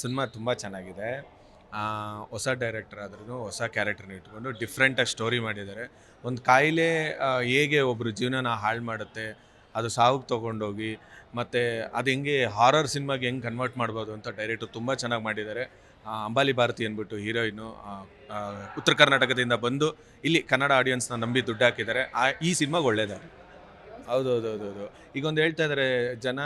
Cinema ತುಂಬ ಚೆನ್ನಾಗಿದೆ. ಹೊಸ ಡೈರೆಕ್ಟರ್ ಆದ್ರೂ ಹೊಸ ಕ್ಯಾರೆಕ್ಟರ್ನ ಇಟ್ಕೊಂಡು ಡಿಫ್ರೆಂಟಾಗಿ ಸ್ಟೋರಿ ಮಾಡಿದ್ದಾರೆ. ಒಂದು ಕಾಯಿಲೆ ಹೇಗೆ ಒಬ್ಬರು ಜೀವನನ ಹಾಳು ಮಾಡುತ್ತೆ, ಅದು ಸಾವಿಗೆ ತೊಗೊಂಡೋಗಿ, ಮತ್ತು ಅದು ಹೆಂಗೆ ಹಾರರ್ ಸಿನಿಮಾಗೆ ಹೆಂಗೆ ಕನ್ವರ್ಟ್ ಮಾಡ್ಬೋದು ಅಂತ ಡೈರೆಕ್ಟರ್ ತುಂಬ ಚೆನ್ನಾಗಿ ಮಾಡಿದ್ದಾರೆ. ಅಂಬಾಲಿ ಭಾರತಿ ಅಂದ್ಬಿಟ್ಟು ಹೀರೋಯಿನು ಉತ್ತರ ಕರ್ನಾಟಕದಿಂದ ಬಂದು ಇಲ್ಲಿ ಕನ್ನಡ ಆಡಿಯನ್ಸ್ನ ನಂಬಿ ದುಡ್ಡು ಹಾಕಿದ್ದಾರೆ. ಆ, ಈ ಸಿನಿಮಾಗೆ ಒಳ್ಳೇದಾರೆ ಹೌದು ಹೌದು ಹೌದು ಹೌದು ಈಗ ಒಂದು ಹೇಳ್ತಾ ಇದ್ದಾರೆ ಜನ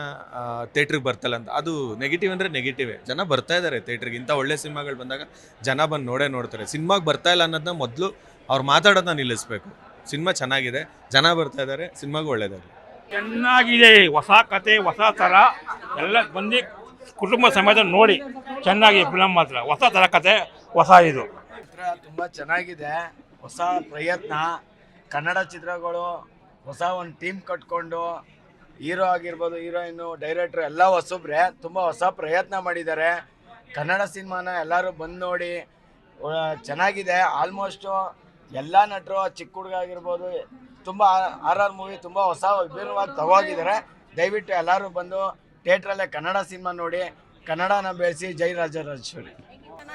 ಥಿಯೇಟ್ರಿಗೆ ಬರ್ತಲ್ಲ ಅಂತ. ಅದು ನೆಗೆಟಿವ್ ಅಂದರೆ ನೆಗೆಟಿವೇ ಜನ ಬರ್ತಾ ಇದ್ದಾರೆ ಥಿಯೇಟ್ರಿಗೆ. ಇಂಥ ಒಳ್ಳೆ ಸಿನಿಮಾಗಳು ಬಂದಾಗ ಜನ ಬಂದು ನೋಡೇ ನೋಡ್ತಾರೆ. ಸಿನಿಮಾಗೆ ಬರ್ತಾ ಇಲ್ಲ ಅನ್ನೋದನ್ನ ಮೊದಲು ಅವ್ರು ಮಾತಾಡೋದನ್ನ ನಿಲ್ಲಿಸ್ಬೇಕು. ಸಿನಿಮಾ ಚೆನ್ನಾಗಿದೆ ಜನ ಬರ್ತಾ ಇದ್ದಾರೆ ಸಿನಿಮಾಗೂ ಒಳ್ಳೇದಾಗಲಿ. ಚೆನ್ನಾಗಿದೆ ಹೊಸ ಕತೆ ಹೊಸ ಥರ. ಎಲ್ಲ ಬಂದು ಕುಟುಂಬ ಸಮೇತ ನೋಡಿ ಚೆನ್ನಾಗಿ ಫಿಲಮ್ ಮಾತ್ರ. ಹೊಸ ಥರ ಕತೆ ಹೊಸ ಇದು. ಚಿತ್ರ ತುಂಬ ಚೆನ್ನಾಗಿದೆ. ಹೊಸ ಪ್ರಯತ್ನ. ಕನ್ನಡ ಚಿತ್ರಗಳು ಹೊಸ ಒಂದು ಟೀಮ್ ಕಟ್ಕೊಂಡು ಹೀರೋ ಆಗಿರ್ಬೋದು ಹೀರೋಯಿನ್ನು ಡೈರೆಕ್ಟ್ರು ಎಲ್ಲ ಹೊಸಬ್ರೆ, ತುಂಬ ಹೊಸ ಪ್ರಯತ್ನ ಮಾಡಿದ್ದಾರೆ. ಕನ್ನಡ ಸಿನಿಮಾನ ಎಲ್ಲರೂ ಬಂದು ನೋಡಿ ಚೆನ್ನಾಗಿದೆ. ಆಲ್ಮೋಸ್ಟು ಎಲ್ಲ ನಟರು, ಚಿಕ್ಕ ಹುಡುಗ ಆಗಿರ್ಬೋದು, ತುಂಬ ಆರ್ ಆರ್ ಮೂವಿ ತುಂಬ ಹೊಸ ವಿಭಿನ್ನವಾಗಿ ತಗೋಗಿದ್ದಾರೆ ದಯವಿಟ್ಟು ಎಲ್ಲರೂ ಬಂದು ಥಿಯೇಟ್ರಲ್ಲೇ ಕನ್ನಡ ಸಿನಿಮಾ ನೋಡಿ, ಕನ್ನಡನ ಬೆಳೆಸಿ ಜೈ ರಾಜರಾಜೇಶ್ವರಿ.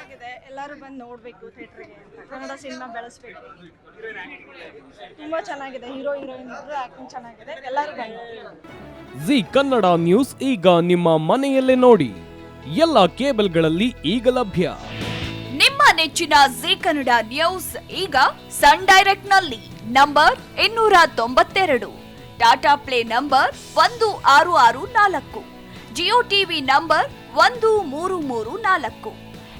ಚೆನ್ನಾಗಿದೆ ಎಲ್ಲರೂ ಬಂದು ನೋಡಬೇಕು ಥಿಯೇಟ್ರಿಗೆ ಕನ್ನಡ ಸಿನಿಮಾ ಬೆಳೆಸ್ಬೇಕು. ತುಂಬ ಚೆನ್ನಾಗಿದೆ. ಹೀರೋ ಹೀರೋಯಿನ್ ಆಕ್ಟಿಂಗ್ ಚೆನ್ನಾಗಿದೆ. ಎಲ್ಲರೂ ಬಂದು ಜಿ ಕನ್ನಡ ನ್ಯೂಸ್ ಈಗ ನಿಮ್ಮ ಮನೆಯಲ್ಲೇ ನೋಡಿ. ಎಲ್ಲ ಕೇಬಲ್ಗಳಲ್ಲಿ ಈಗ ಲಭ್ಯ. ನಿಮ್ಮ ನೆಚ್ಚಿನ ಜಿ ಕನ್ನಡ ನ್ಯೂಸ್ ಈಗ ಸನ್ ಡೈರೆಕ್ಟ್ನಲ್ಲಿ ನಂಬರ್ ಇನ್ನೂರ ತೊಂಬತ್ತೆರಡು. ಟಾಟಾ ಪ್ಲೇ ನಂಬರ್ ಒಂದು ಆರು ಆರು ನಾಲ್ಕು. ಜಿಯೋ ಟಿವಿ ನಂಬರ್ ಒಂದು ಮೂರು ಮೂರು ನಾಲ್ಕು.